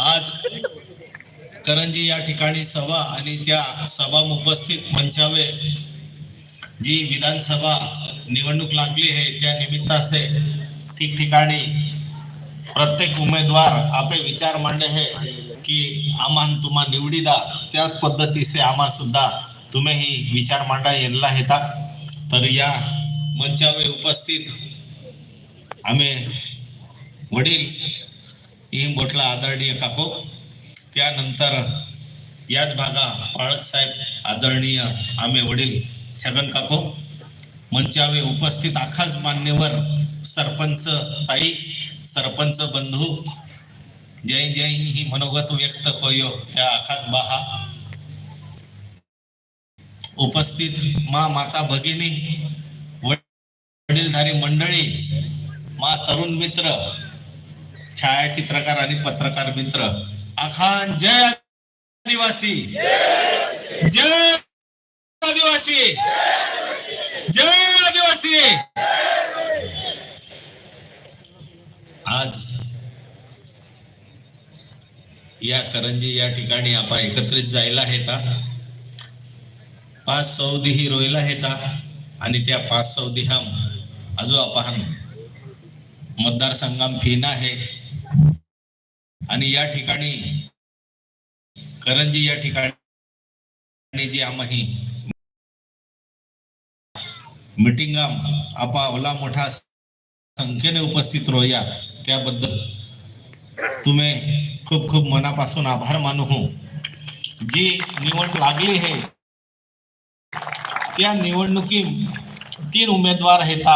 आज करंजी या ठिकाणी सभा आणि त्या सभा उपस्थित मंचावे जी विधानसभा निवडणूक लागली आहे त्या निमित्ताचे ठिकठिकाणी प्रत्येक उमेदवार आपले विचार मांडे है की आम्हान तुम्हा निवडी दा त्याच पद्धतीचे आम्हा सुद्धा तुम्ही ही विचार मांडा येणला हेता तर या मंचावे उपस्थित आम्ही वडील ही बोटला आदरणीय काको. त्यानंतर याच भागा पाळक साहेब आदरणीय आम्ही वडील छगन काको. मंचावे उपस्थित आखास मान्यवर सरपंच ताई सरपंच बंधू. जय जय ही मनोगत व्यक्त होयो त्या आखात बहा. उपस्थित मा माता भगिनी वडीलधारी मंडळी मा तरुण मित्र छायाचित्रकार आणि पत्रकार मित्र अखान जय आदिवासी. जय आदिवासी. जय आदिवासी. आज या करंजी या ठिकाणी आपण एकत्रित जायला हेता. पाच सौदी ही रोयला येता आणि त्या पाच सौदी हा अजून आपण मतदारसंघाम फिना आहे आणि या ठिकाणी करंजी या ठिकाणी जी आम्ही मिटिंगाम आपा ओला मोठा संख्येने उपस्थित रोया त्याबद्दल तुम्ही खूप खूप मनापासून आभार मानू हो. जी निवड लागली आहे त्या निवडणुकी तीन उमेदवार आहेत